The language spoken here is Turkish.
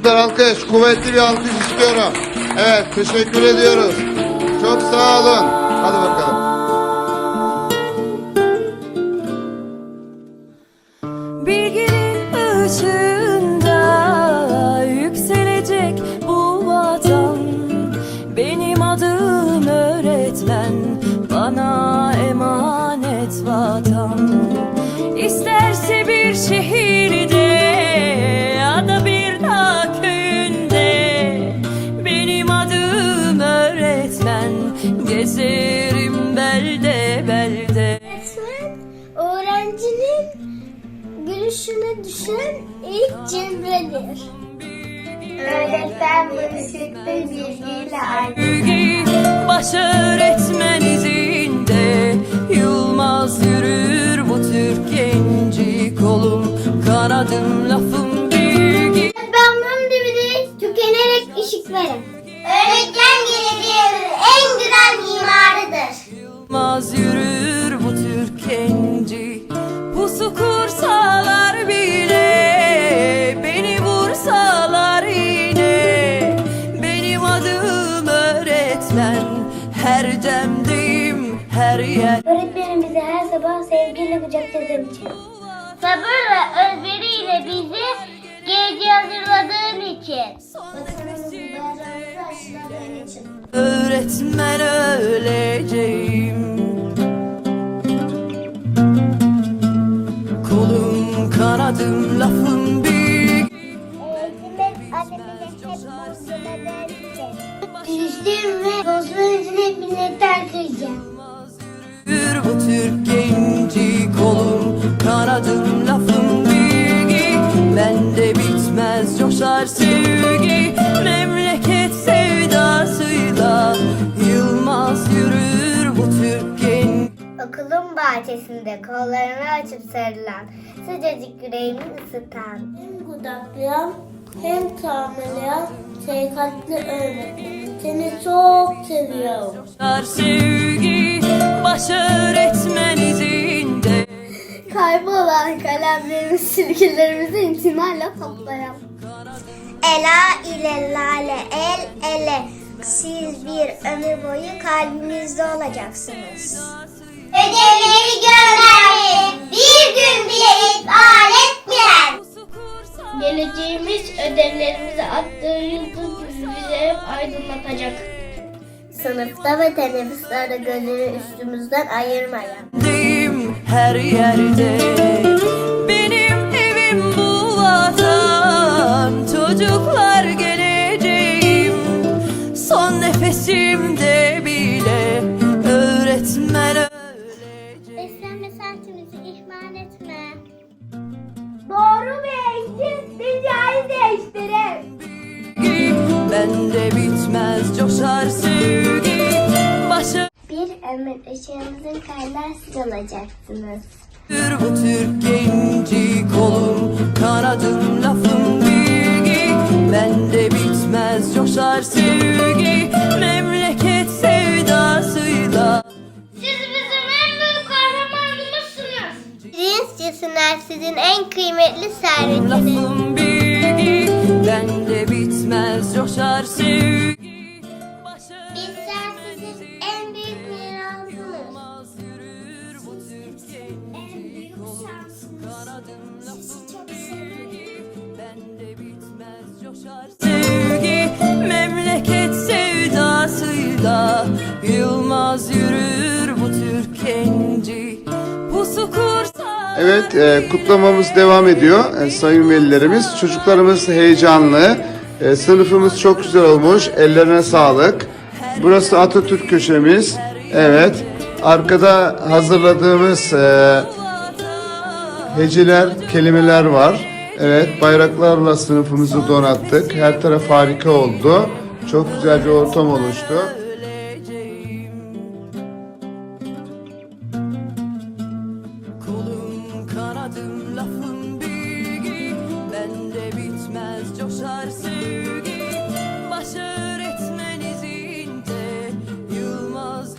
çocuklar alkış. Kuvvetli bir alkış istiyorum. Evet teşekkür ediyoruz. Çok sağ olun. Hadi bakalım. Bilginin ışığında yükselecek bu vatan Benim adım öğretmen gülüşüne düşen ilk cimridir. Öğretmen bu ışıkta bilgiyle. Bilgi baş öğretmen izinde her yer Öğretmenim her sabah sevgiyle kucakladığı için. Sabırla özveriyle bizi gece hazırladığın için. Öğretmen öleceğim Kolum kanadım lafım büyük Eğitmek annemize hep. Düştüğüm ve bozduğum için hep minnettar kıyacağım. Türk genci Kolum kanadım lafım bilgi Bende bitmez coşar sevgi Memleket sevdasıyla Yılmaz yürür bu Türk genci Okulun bahçesinde kollarını açıp sarılan, sıcacık yüreğimi ısıtan. Hem kudaklayan hem tamamlayan şefkatli öğretmenim. Seni çok seviyorum. Sevgi baş öğretmen izinde Kaybolan kalemlerimiz, silgilerimizi intimayla toplayan. Ela ile lale el ele. Siz bir ömür boyu kalbimizde olacaksınız. Ödevleri göndermeyin. Bir gün bile ihmal etmeyen. Geleceğimiz ödevlerimizi attığı yıldız bizi hep aydınlatacak. Sınıfta ve teneffüslerde gözünü üstümüzden ayırmayan. Deyim her yerde Benim evim bu vatan Çocuklar geleceğim Son nefesimde bile Öğretmen ölecek Beslenme saatimizi ihmal etme. Doğru bir eğitim dünyayı değiştirir. Bende bitmez coşar sevgi Başı Bir ömür ışığımızın kaynağı siz olacaksınız. bu Türk genci Kolum kanadım lafım bilgi Bende bitmez coşar sevgi Memleket sevdasıyla Siz bizim en büyük kahramanımızsınız. Cinsçisiler sizin en kıymetli servetiniz. Lafım bilgi Bende bitmez coşar sevgi Başı Bizler Sevgi Memleket sevdasıyla Yılmaz yürür bu Türk Pusu Evet e, kutlamamız devam ediyor e, sayın velilerimiz. Çocuklarımız heyecanlı. E, sınıfımız çok güzel olmuş. Ellerine sağlık. Burası Atatürk köşemiz. Evet. Arkada hazırladığımız e, heceler, kelimeler var. Evet, bayraklarla sınıfımızı donattık. Her taraf harika oldu. Çok güzel bir ortam oluştu. Kolum bilgi Bende bitmez coşarsın